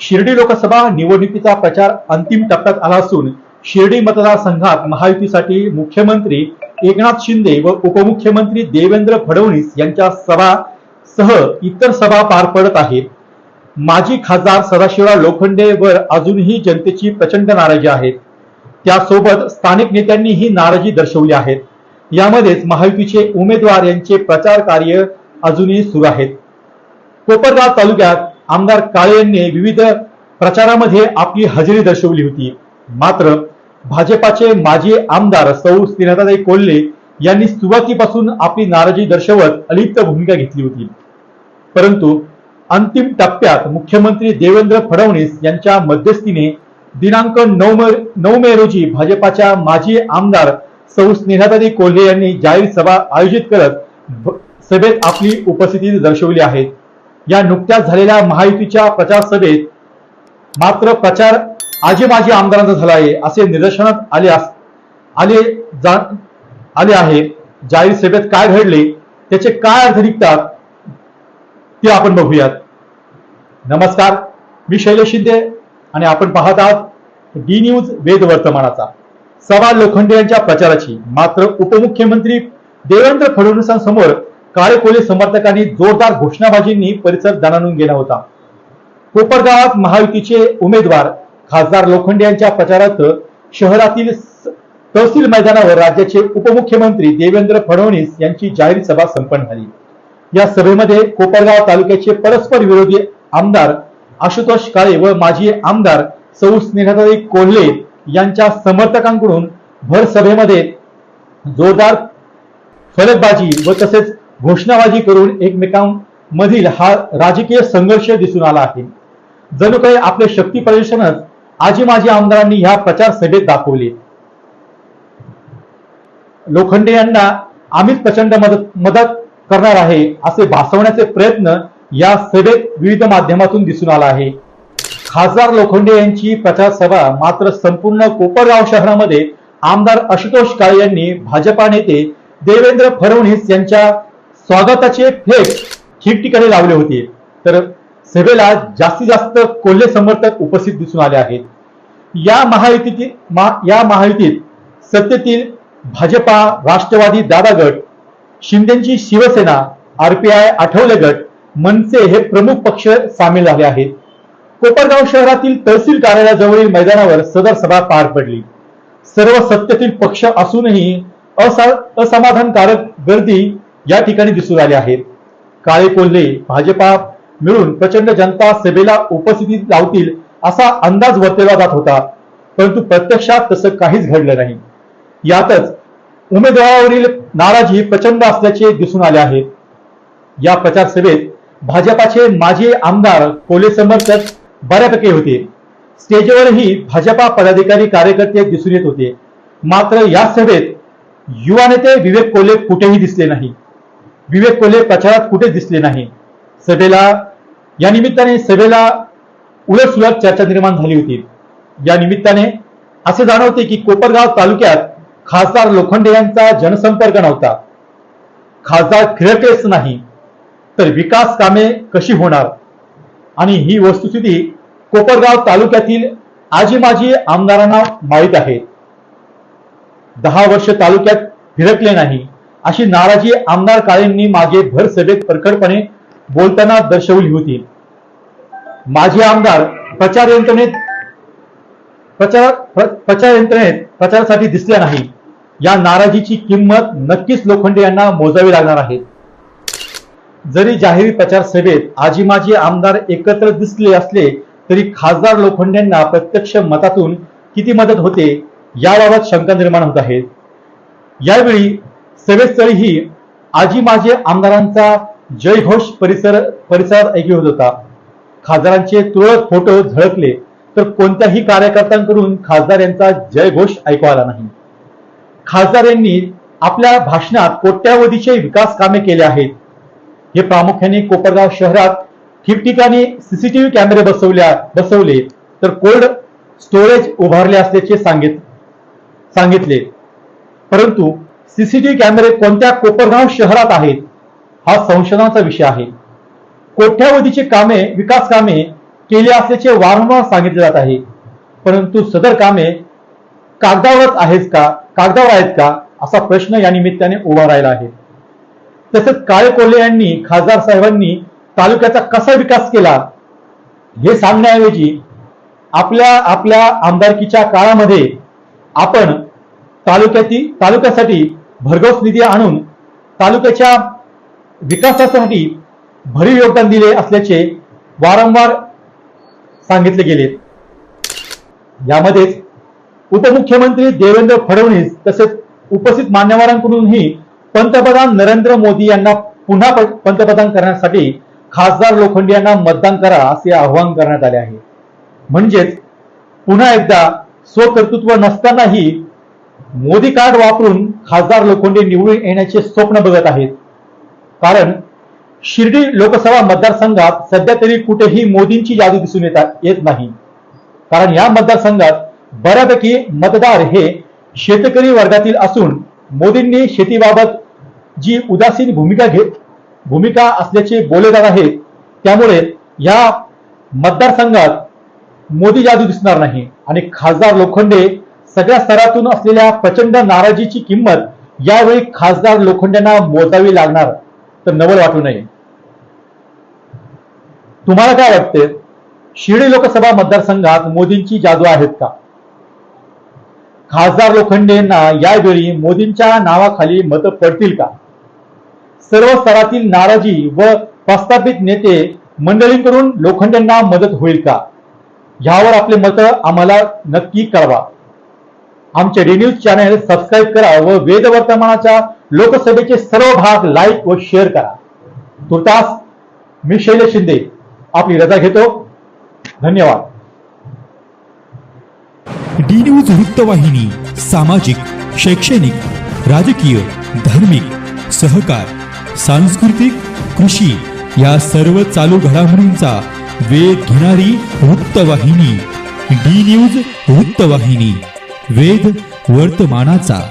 शिर्डी लोकसभा निवडणुकीचा प्रचार अंतिम टप्प्यात आला असून शिर्डी मतदारसंघात महायुतीसाठी मुख्यमंत्री एकनाथ शिंदे व उपमुख्यमंत्री देवेंद्र फडणवीस यांच्या सभा सह इतर सभा पार पडत आहेत माजी खासदार सदाशिवराव लोखंडे वर अजूनही जनतेची प्रचंड नाराजी आहे. त्यासोबत स्थानिक नेत्यांनी ही नाराजी दर्शवली आहे. यामध्येच महायुतीचे उमेदवार यांचे प्रचार कार्य अजूनही सुरू आहेत. कोपरगाव तालुक्यात आमदार काळे यांनी विविध प्रचारामध्ये आपली हजेरी दर्शवली होती. मात्र भाजपाचे माजी आमदार सौ स्नेहताई कोल्हे यांनी सुरुवातीपासून आपली नाराजी दर्शवत अलिप्त भूमिका घेतली होती. परंतु अंतिम टप्प्यात मुख्यमंत्री देवेंद्र फडणवीस यांच्या मध्यस्थीने दिनांक नऊ मे नऊ मे रोजी भाजपाच्या माजी आमदार सौ स्नेहाताई कोल्हे यांनी जाहीर सभा आयोजित करत सभेत आपली उपस्थिती दर्शवली आहे. या नुकत्याच झालेल्या महायुतीच्या प्रचार सभेत मात्र प्रचार आजी माजी आमदारांचा झाला आहे असे निदर्शनात आले अस- आले जा आले आहे. जाहीर सभेत काय घडले त्याचे काय अर्थ निघतात ते आपण बघूयात. नमस्कार मी शैलेश शिंदे आणि आपण पाहत आहात डी न्यूज वेद वर्तमानाचा. सवाल लोखंडे यांच्या प्रचाराची मात्र उपमुख्यमंत्री देवेंद्र फडणवीसांसमोर काळे कोले समर्थकांनी जोरदार घोषणाबाजींनी परिसर दणाणून गेला होता. कोपरगावात महायुतीचे उमेदवार खासदार लोखंडे यांच्या प्रचारार्थ शहरातील तहसील मैदानावर राज्याचे उपमुख्यमंत्री देवेंद्र फडणवीस यांची जाहीर सभा संपन्न झाली. या सभेमध्ये कोपरगाव तालुक्याचे परस्पर विरोधी आमदार आशुतोष काळे व माजी आमदार सौ स्नेहताई कोल्हे यांच्या समर्थकांकडून भर सभेमध्ये जोरदार फलकबाजी व तसेच घोषणाबाजी करून एकमेकांमधील हा राजकीय संघर्ष दिसून आला आहे. जणू काही आपले शक्ती प्रदर्शनच आजी माजी आमदारांनी ह्या प्रचार सभेत दाखवले. लोखंडे यांना आम्हीच प्रचंड मदत मदत करणार आहे असे भासवण्याचे प्रयत्न या सभेत विविध माध्यमातून दिसून आला आहे. खासदार लोखंडे यांची प्रचार सभा मात्र संपूर्ण कोपरगाव शहरामध्ये आमदार आशुतोष काळे यांनी भाजपा नेते देवेंद्र फडणवीस यांच्या स्वागताचे फेक ठिकठिकाणी लावले होते. तर सभेला जास्तीत जास्त कोल्हे समर्थक उपस्थित दिसून आले आहेत. या महायुतीतील मा- या महायुतीत सत्तेतील भाजपा राष्ट्रवादी दादा गट शिंदेची शिवसेना आरपीआय आठवले गट मनसे हे प्रमुख पक्ष सामील झाले आहेत. कोपरगाव शहरातील तहसील कार्यालयाजवळील मैदानावर सदर सभा पार पडली. सर्व सत्तेतील पक्ष असूनही असा असमाधानकारक गर्दी या ठिकाणी दिसून आले आहेत. काळे कोल्हे भाजपा मिळून प्रचंड जनता सभेला उपस्थिती लावतील असा अंदाज वर्तवला जात होता. परंतु प्रत्यक्षात तसं काहीच घडलं नाही. यातच उमेदवारावरील नाराजी प्रचंड असल्याचे दिसून आले आहे. या प्रचार सभेत भाजपाचे माजी आमदार कोले समर्थक बऱ्यापैकी होते. स्टेजवरही भाजपा पदाधिकारी कार्यकर्ते दिसून येत होते. मात्र या सभेत युवा नेते विवेक कोले कुठेही दिसले नाही. विवेक कोल्हे प्रचारात कुठे दिसले नाही? सभेला या निमित्ताने सभेला उलटसुलट चर्चा निर्माण झाली होती. या निमित्ताने असे जाणवते की कोपरगाव तालुक्यात खासदार लोखंडे यांचा जनसंपर्क नव्हता. खासदार खिळकेच नाही तर विकास कामे कशी होणार? आणि ही वस्तुस्थिती कोपरगाव तालुक्यातील आजी माजी आमदारांना माहीत आहे. दहा वर्ष तालुक्यात फिरकले नाही. अशी नाराजी आमदार काळेंनी मागे भर सभेत परखडपणे बोलताना दर्शवली होती. माजी आमदार प्रचार यंत्रणेत प्रचार प्रचार यंत्रणेत प्रचारासाठी दिसल्या नाही. या नाराजीची किंमत नक्कीच लोखंडे यांना मोजावी लागणार आहे. जरी जाहीर प्रचार सभेत आजी माजी आमदार एकत्र दिसले असले तरी खासदार लोखंडेंना प्रत्यक्ष मतातून किती मदत होते याबाबत शंका निर्माण होत आहेत यावेळी सभेस्थळीही आजी माजी आमदारांचा जयघोष परिसर परिसरात ऐकू होत होता. खासदारांचे तुरळक फोटो झळकले तर कोणत्याही कार्यकर्त्यांकडून खासदार यांचा जयघोष ऐकू आला नाही. खासदार यांनी आपल्या भाषणात कोट्यावधीचे विकास कामे केले आहेत. हे प्रामुख्याने कोपरगाव शहरात ठिकठिकाणी सीसीटीव्ही कॅमेरे बसवल्या बसवले तर कोल्ड स्टोरेज उभारले असल्याचे सांगित सांगितले. परंतु सीसीटीव्ही कॅमेरे कोणत्या कोपरगाव शहरात आहेत हा संशोधनाचा विषय आहे. कोट्यावधीची कामे विकास कामे केली असल्याचे वारंवार सांगितले जात आहे. परंतु सदर कामे कागदावरच आहेत का कागदावर आहेत का असा प्रश्न या निमित्ताने उभा राहिला आहे. तसेच काळे कोल्हे यांनी खासदार साहेबांनी तालुक्याचा कसा विकास केला हे सांगण्याऐवजी आपल्या आपल्या आमदारकीच्या काळामध्ये आपण तालुक्यातील तालुक्यासाठी भरघोस निधी आणून तालुक्याच्या विकासासाठी भरीव योगदान दिले असल्याचे वारंवार सांगितले गेले. यामध्येच उपमुख्यमंत्री देवेंद्र फडणवीस तसेच उपस्थित मान्यवरांकडूनही पंतप्रधान नरेंद्र मोदी यांना पुन्हा प- पंतप्रधान करण्यासाठी खासदार लोखंडे यांना मतदान करा असे आवाहन करण्यात आले आहे. म्हणजेच पुन्हा एकदा स्वकर्तृत्व नसतानाही मोदी कार्ड वापरून खासदार लोखंडे निवडून येण्याचे स्वप्न बघत आहेत. कारण शिर्डी लोकसभा मतदारसंघात सध्या तरी कुठेही मोदींची जादू दिसून येत नाही. कारण या मतदारसंघात बऱ्यापैकी मतदार हे शेतकरी वर्गातील असून मोदींनी शेतीबाबत जी उदासीन भूमिका घेत भूमिका असल्याचे बोलले जात आहे त्यामुळे या मतदारसंघात मोदी जादू दिसणार नाही. आणि खासदार लोखंडे सगळ्या स्तरातून असलेल्या प्रचंड नाराजीची किंमत यावेळी खासदार लोखंडेंना मोजावी लागणार तर नवल वाटू नये. तुम्हाला काय वाटते शिर्डी लोकसभा मतदारसंघात मोदींची जादू आहेत का? खासदार लोखंडेंना यावेळी मोदींच्या नावाखाली मत पडतील का? सर्व स्तरातील नाराजी व प्रस्थापित नेते मंडळींकडून लोखंडेंना मदत होईल का? यावर आपले मत आम्हाला नक्की कळवा. आमचे डी न्यूज चॅनल सबस्क्राईब करा व वेद वर्तमानाच्या लोकसभेचे सर्व भाग लाईक व शेअर करा. तुर्तास मी शैलेश शिंदे आपली रजा घेतो. धन्यवाद. डी न्यूज वृत्तवाहिनी सामाजिक शैक्षणिक राजकीय धार्मिक सहकार सांस्कृतिक कृषी या सर्व चालू घडामोडींचा वेध घेणारी वृत्तवाहिनी डी न्यूज वृत्तवाहिनी. वेद वर्तमानाचा.